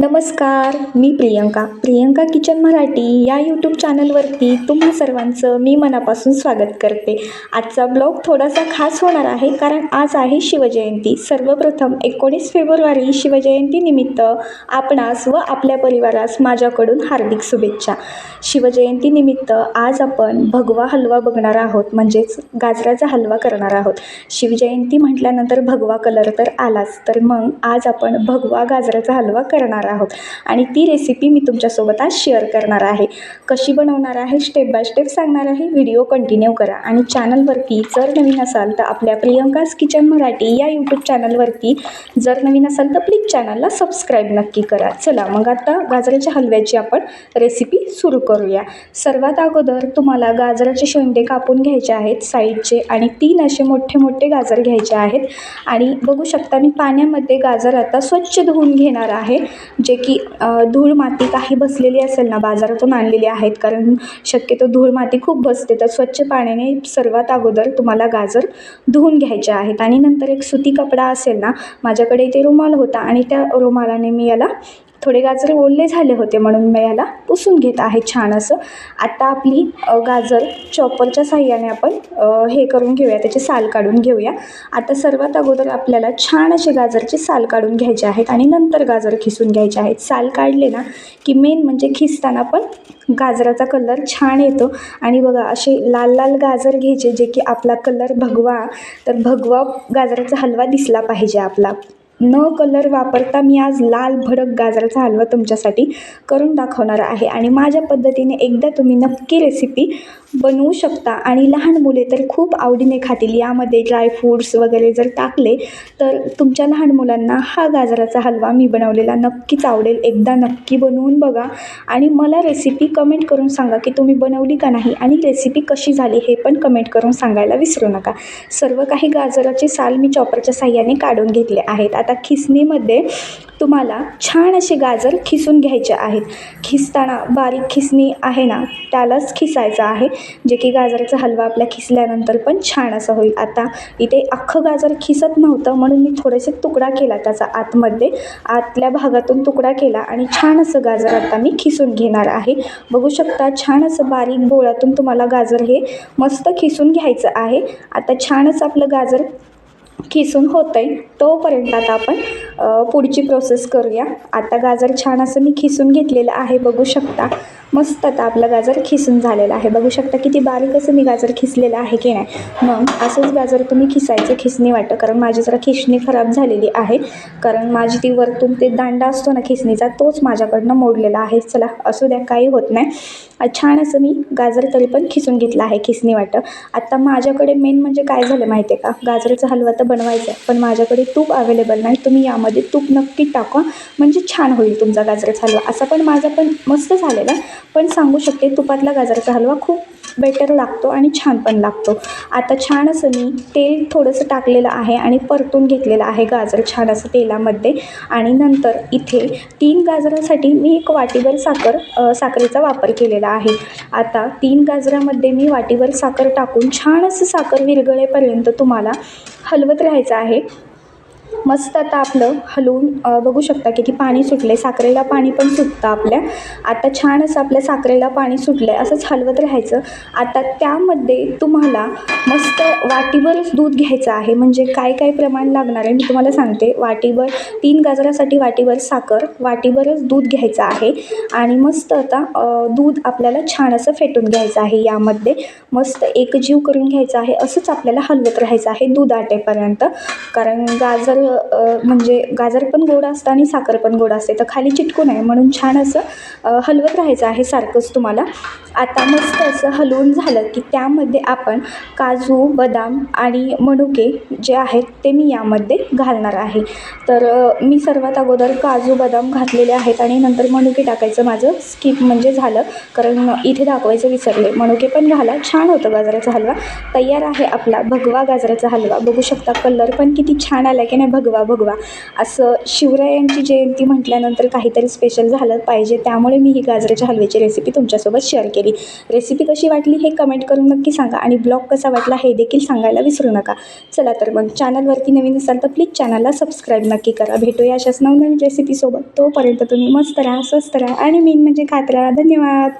नमस्कार मी प्रियंका. प्रियंका किचन मराठी या यूट्यूब चॅनलवरती तुम्हा सर्वांचं मी मनापासून स्वागत करते. आजचा ब्लॉग थोडासा खास होणार आहे कारण आज आहे शिवजयंती. सर्वप्रथम एकोणीस फेब्रुवारी शिवजयंतीनिमित्त आपणास व आपल्या परिवारास माझ्याकडून हार्दिक शुभेच्छा. शिवजयंतीनिमित्त आज आपण भगवा हलवा बघणार आहोत. म्हणजेच गाजराचा हलवा करणार आहोत. शिवजयंती म्हटल्यानंतर भगवा कलर तर आलाच. तर मग आज आपण भगवा गाजराचा हलवा करणार आहोत. आणि ती रेसिपी मी तुमच्यासोबत आज शेअर करणार आहे. कशी बनवणार आहे स्टेप बाय स्टेप सांगणार आहे व्हिडिओ कंटिन्यू करा. आणि चॅनलवरती जर नवीन असाल तर आपल्या प्रियंकाज किचन मराठी या यूट्यूब चॅनलवरती जर नवीन असाल तर प्लीज चॅनलला सबस्क्राईब नक्की करा. चला मग आता गाजराच्या हलव्याची आपण रेसिपी सुरू करूया. सर्वात अगोदर तुम्हाला गाजराचे शेंडे कापून घ्यायचे आहेत साईडचे आणि तीन असे मोठे मोठे गाजर घ्यायचे आहेत. आणि बघू शकता मी पाण्यामध्ये गाजर आता स्वच्छ धुवून घेणार आहे. जे की धूळ माती काही बसलेली असेल ना बाजारातून आणलेली आहेत. कारण शक्यतो धूळ माती खूप बसते. तर स्वच्छ पाण्याने सर्वात अगोदर तुम्हाला गाजर धुवून घ्यायचे आहेत. आणि नंतर एक सुती कपडा असेल ना माझ्याकडे इथे रुमाल होता आणि त्या रुमालाने मी याला थोडे गाजर ओले झाले होते म्हणून मी याला पुसून घेत आहे छान असं. आता आपली गाजर चॉपरच्या साह्याने आपण हे करून घेऊया त्याचे साल काढून घेऊया. आता सर्वात अगोदर आपल्याला छान असे गाजरचे साल काढून घ्यायचे आहेत आणि नंतर गाजर खिसून घ्यायचे आहेत. साल काढले ना की मेन म्हणजे खिसताना पण गाजराचा कलर छान येतो. आणि बघा असे लाल लाल गाजर घ्यायचे जे की आपला कलर भगवा तर भगवा गाजराचा हलवा दिसला पाहिजे आपला. न कलर वापरता मी आज लाल भडक गाजराचा हलवा तुमच्यासाठी करून दाखवणार आहे. आणि माझ्या पद्धतीने एकदा तुम्ही नक्की रेसिपी बनवू शकता. आणि लहान मुले तर खूप आवडीने खातील. यामध्ये ड्रायफ्रूट्स वगैरे जर टाकले तर तुमच्या लहान मुलांना हा गाजराचा हलवा मी बनवलेला नक्कीच आवडेल. एकदा नक्की बनवून बघा. आणि मला रेसिपी कमेंट करून सांगा की तुम्ही बनवली का नाही आणि रेसिपी कशी झाली हे पण कमेंट करून सांगायला विसरू नका. सर्व काही गाजराचे साल मी चॉपरच्या साह्याने काढून घेतले आहेत. आता खिसणीमध्ये तुम्हाला छान असे गाजर खिसून घ्यायचे आहेत. खिसताना बारीक खिसणी आहे ना त्यालाच खिसायचं आहे. जे की गाजराचा हलवा आपल्या खिसल्यानंतर पण छान असं होईल. आता इथे अख्खं गाजर खिसत नव्हतं म्हणून मी थोडेसे तुकडा केला त्याचा आतमध्ये. आतल्या भागातून तुकडा केला आणि छान असं गाजर आता मी खिसून घेणार आहे. बघू शकता छान असं बारीक बोळातून तुम्हाला गाजर हे मस्त खिसून घ्यायचं आहे. आता छानच आपलं गाजर खिसून होतं आहे तोपर्यंत आता आपण पुढची प्रोसेस करूया. आता गाजर छान असं मी खिसून घेतलेलं आहे बघू शकता. मस्त आता आपला गाजर खिसून झालेला आहे. बघू शकता किती बारीक असं मी गाजर खिसलेलं आहे की नाही. मग असंच गाजर तुम्ही खिसायचं खिसणी वाटतं. कारण माझी जरा खिसणी खराब झालेली आहे. कारण माझी ती वरतून ते दांडा असतो ना खिसणीचा तोच माझ्याकडनं मोडलेला आहे. चला असू द्या काही होत नाही. छान असं मी गाजर तरी पण खिसून घेतलं आहे खिसणी वाटं आता माझ्याकडे मेन म्हणजे काय झालं माहिती आहे का? गाजरचा हलवा तर बनवायचा आहे. पण माझ्याकडे तूप अवेलेबल नाही. तुम्ही यामध्ये तूप नक्की टाका. म्हणजे छान होईल तुमचा गाजराचा हलवा. असा पण माझा पण मस्त झालेला. पण सांगू शकते तुपातला गाजराचा हलवा खूप बेटर लागतो आणि छान पण लागतो. आता छान असं मी तेल थोडंसं टाकलेलं आहे आणि परतून घेतलेलं आहे गाजर छान असं तेलामध्ये. आणि नंतर इथे तीन गाजरासाठी मी एक वाटीभर साखर साखरेचा वापर केलेला आहे. आता तीन गाजरामध्ये मी वाटीभर साखर टाकून छान असं साखर विरघळेपर्यंत तुम्हाला हलवत राहायचं आहे. मस्त आता आपलं हलवून बघू शकता की की पाणी सुटले साखरेला पाणी पण सुटतं आपल्या. आता छान असं आपल्या साखरेला पाणी सुटलं आहे असंच हलवत राहायचं. आता त्यामध्ये तुम्हाला मस्त वाटीभर दूध घ्यायचं आहे. म्हणजे काय काय प्रमाण लागणार आहे मी तुम्हाला सांगते. वाटीभर तीन गाजरासाठी वाटीभर साखर वाटीभरच दूध घ्यायचं आहे. आणि मस्त आता दूध आपल्याला छान असं फेटून घ्यायचं आहे यामध्ये. मस्त एकजीव करून घ्यायचं आहे. असंच आपल्याला हलवत राहायचं आहे दूध आटेपर्यंत. कारण गाजर म्हणजे गाजर पण गोड असतं आणि साखर पण गोड असते. तर खाली चिटकू नये. म्हणून छान असं हलवत राहायचं आहे सारखंच तुम्हाला. आता मस्त असं हलवून झालं की त्यामध्ये आपण काजू बदाम आणि मनुके जे आहेत ते मी यामध्ये घालणार आहे. तर मी सर्वात अगोदर काजू बदाम घातलेले आहेत आणि नंतर मनुके टाकायचं माझं स्किप म्हणजे झालं. कारण इथे दाखवायचं विसरले. मनुके पण घाला. छान होतं गाजराचा हलवा. तयार आहे आपला भगवा गाजराचा हलवा. बघू शकता कलर पण किती छान आला की नाही भगवा भगवा. असं शिवरायांची जयंती म्हटल्यानंतर काहीतरी स्पेशल झालं पाहिजे. त्यामुळे मी ही गाजराच्या हलव्याची रेसिपी तुमच्यासोबत शेअर केली. लागली रेसिपी कशी वाटली हे कमेंट करून नक्की सांगा आणि ब्लॉग कसा वाटला हे देखील सांगायला विसरू नका. चला तर मग चॅनलवरती नवीन असाल तर प्लीज चॅनलला सबस्क्राईब नक्की करा. भेटूया अशाच नवनवीन रेसिपीसोबत तोपर्यंत तुम्ही मस्त राहा स्वस्त राहा आणि मेन म्हणजे खात राहा. धन्यवाद.